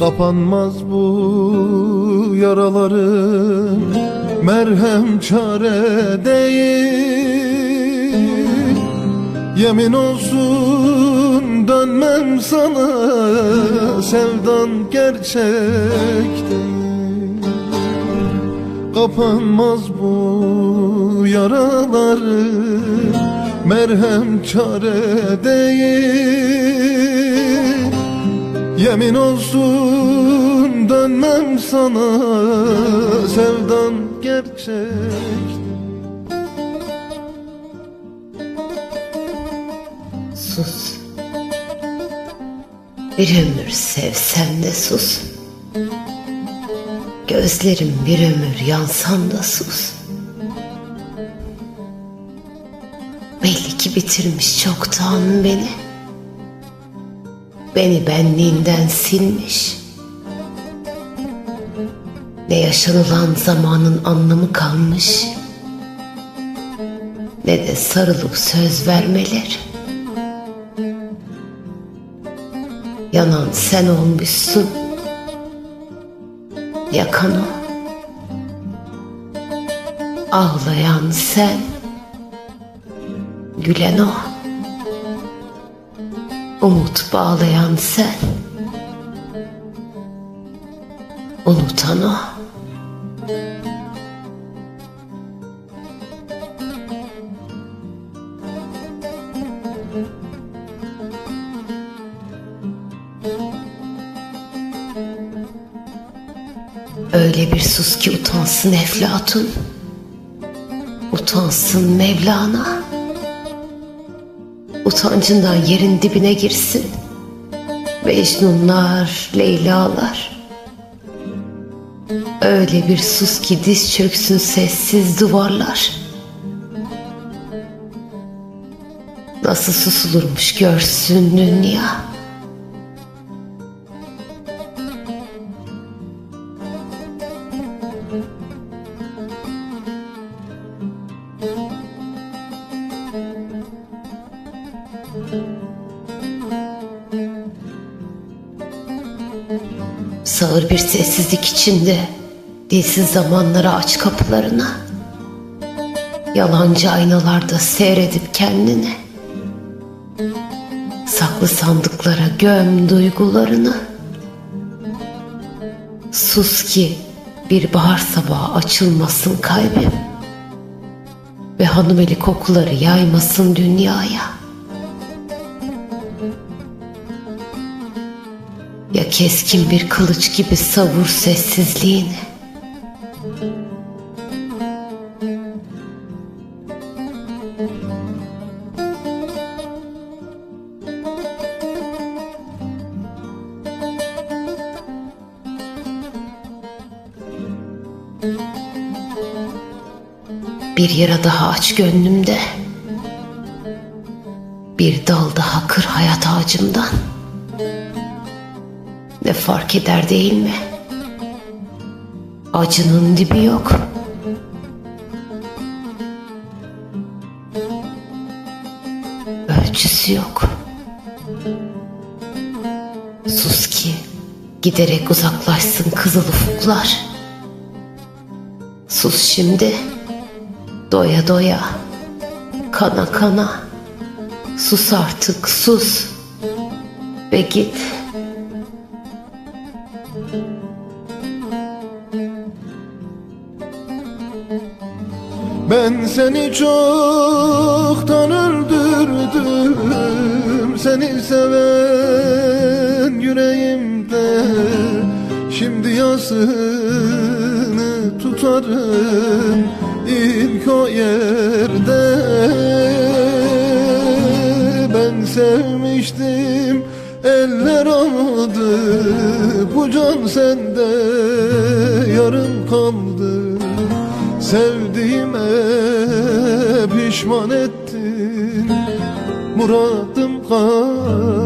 Kapanmaz bu yaraların Merhem çare değil. Yemin olsun dönmem sana Sevdan gerçek değil. Kapanmaz bu yaraları Merhem çare değil. Yemin olsun dönmem sana Sevdan gerçek Sus. Bir ömür sevsem de sus. Gözlerim bir ömür yansam da sus. Belli ki bitirmiş çoktan beni. Beni benliğinden silmiş. Ne yaşanılan zamanın anlamı kalmış. Ne de sarılıp söz vermeleri. Yanan sen olmuşsun. Yakan o. Ağlayan sen. Gülen o. Umut bağlayan sen. Unutan o. Öyle bir sus ki utansın Eflatun. Utansın Mevlana. Utancından yerin dibine girsin. Mecnunlar, Leylalar. Öyle bir sus ki diz çöksün sessiz duvarlar. Nasıl susulurmuş görsün dünya. Sağır bir sessizlik içinde dilsiz zamanlara aç kapılarını. Yalancı aynalarda seyredip kendini. Saklı sandıklara göm duygularını. Sus ki bir bahar sabahı açılmasın kalbim. Ve hanımeli kokuları yaymasın dünyaya. Ya keskin bir kılıç gibi savur sessizliğini. Bir yara daha aç gönlümde. Bir dal daha kır hayat ağacımdan. Ne fark eder değil mi? Acının dibi yok. Ölçüsü yok. Sus ki giderek uzaklaşsın kızıl ufuklar. Sus şimdi. Doya doya. Kana kana. Sus artık sus. Ve git. Ben seni çoktan öldürdüm Seni seven yüreğimde Şimdi yasını tutarım ilk o yerde Ben sevmiştim eller aldı Bu can sende yarım kaldı. Sevdiğime pişman ettin Muradım kaçtı